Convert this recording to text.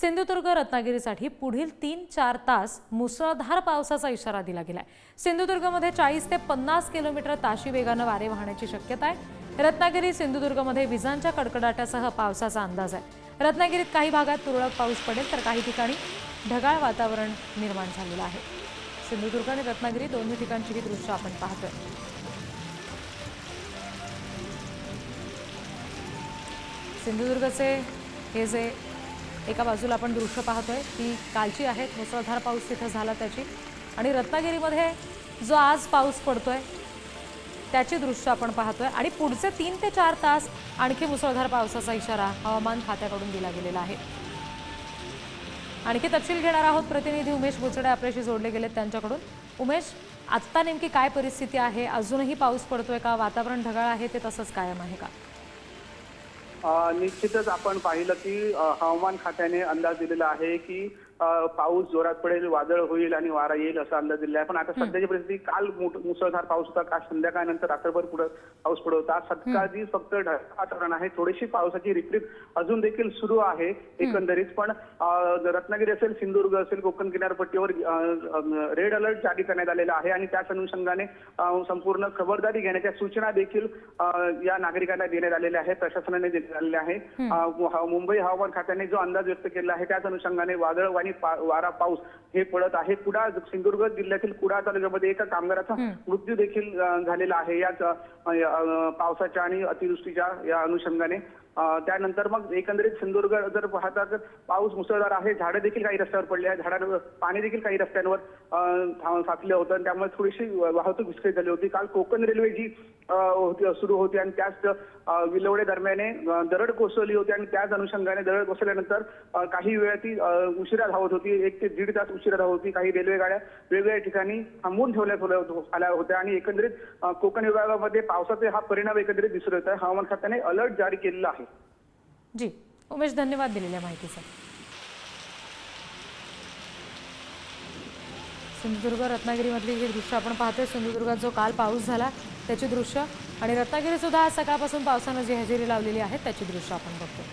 सिंधुदुर्ग रत्नागिरीसाठी पुढील तीन चार तास मुसळधार पावसाचा इशारा दिला गेलाय. सिंधुदुर्गमध्ये चाळीस ते पन्नास किलोमीटर ताशी वेगानं वारे वाहण्याची शक्यता आहे. रत्नागिरी सिंधुदुर्गमध्ये विजांच्या कडकडाटासह पावसाचा अंदाज आहे. रत्नागिरीत काही भागात तुरळक पाऊस पडेल तर काही ठिकाणी ढगाळ वातावरण निर्माण झालेलं आहे. सिंधुदुर्ग आणि रत्नागिरी दोन्ही ठिकाणची ही दृश्य आपण पाहतोय. सिंधुदुर्गचे हे जे एका बाजूला आपण दृश्य पाहतोय. ती कालची आहेत मुसळधार पाऊस तिथं झाला त्याची. आणि रत्नागिरीमध्ये जो आज पाऊस पडतोय त्याची दृश्य आपण पाहतोय. आणि पुढचे तीन ते चार तास आणखी मुसळधार पावसाचा इशारा हवामान खात्याकडून दिला गेलेला आहे. आणखी तपशील घेणार आहोत. प्रतिनिधी उमेश बुचडे आपल्याशी जोडले गेलेत त्यांच्याकडून. उमेश आत्ता नेमकी काय परिस्थिती आहे? अजूनही पाऊस पडतोय का? वातावरण ढगाळ आहे ते तसंच कायम आहे का? निश्चितच आपण पाहिलं की हवामान खात्याने अंदाज दिलेला आहे की पाऊस जोरात पडेल वादळ होईल आणि वारा येईल असा अंदाज दिलेला आहे. पण आता सध्याची परिस्थिती काल मुसळधार पाऊस होता काल संध्याकाळनंतर रात्रभर पुढे पाऊस पडत होता. सकाळची फक्त वातावरण आहे. थोडीशी पावसाची रिपरिप अजून देखील सुरू आहे एकंदरीत. पण रत्नागिरी असेल सिंधुदुर्ग असेल कोकण किनारपट्टीवर रेड अलर्ट जारी करण्यात आलेला आहे आणि त्याच अनुषंगाने संपूर्ण खबरदारी घेण्याच्या सूचना देखील या नागरिकांना देण्यात आलेल्या आहेत प्रशासनाने देण्यात आलेल्या आहे मुंबई हवामान खात्याने जो अंदाज व्यक्त केला आहे त्याच अनुषंगाने वादळ आणि पा- वारा पाऊस हे पडत आहे. कुडा सिंधुदुर्ग जिल्ह्यातील कुडा तालुक्यामध्ये एका कामगाराचा मृत्यू देखील झालेला आहे. याच पावसाच्या आणि अतिवृष्टीच्या या अनुषंगाने त्यानंतर मग एकंदरीत सिंधुदुर्ग जर पाहता तर पाऊस मुसळधार आहे. झाडं देखील काही रस्त्यावर पडली आहे झाडांवर पाणी देखील काही रस्त्यांवर अ, साचलं होतं आणि त्यामुळे थोडीशी वाहतूक विस्कळीत झाली होती. काल कोकण रेल्वे जी होती सुरू होती आणि त्याच विलवडे दरम्याने दरड कोसळली होती आणि त्याच अनुषंगाने दरड कोसळल्यानंतर काही वेळा ती उशिरा धावत होती. एक ते दीड तास उशिरा धावत होती. काही रेल्वे गाड्या वेगवेगळ्या ठिकाणी थांबून ठेवण्यात आल्या होत्या आणि एकंदरीत कोकण विभागामध्ये पावसाचे हा परिणाम एकंदरीत दिसून येत आहे हवामान खात्याने अलर्ट जारी केलेला आहे. जी उमेश धन्यवाद दिलेल्या माहितीसाठी. सिंधुदुर्ग रत्नागिरीमधली ही दृश्य आपण पाहतोय. सिंधुदुर्गात जो काल पाऊस झाला त्याची दृश्य आणि रत्नागिरीसुद्धा आज सकाळपासून पावसानं जी हजेरी लावलेली आहे त्याची दृश्य आपण बघतोय.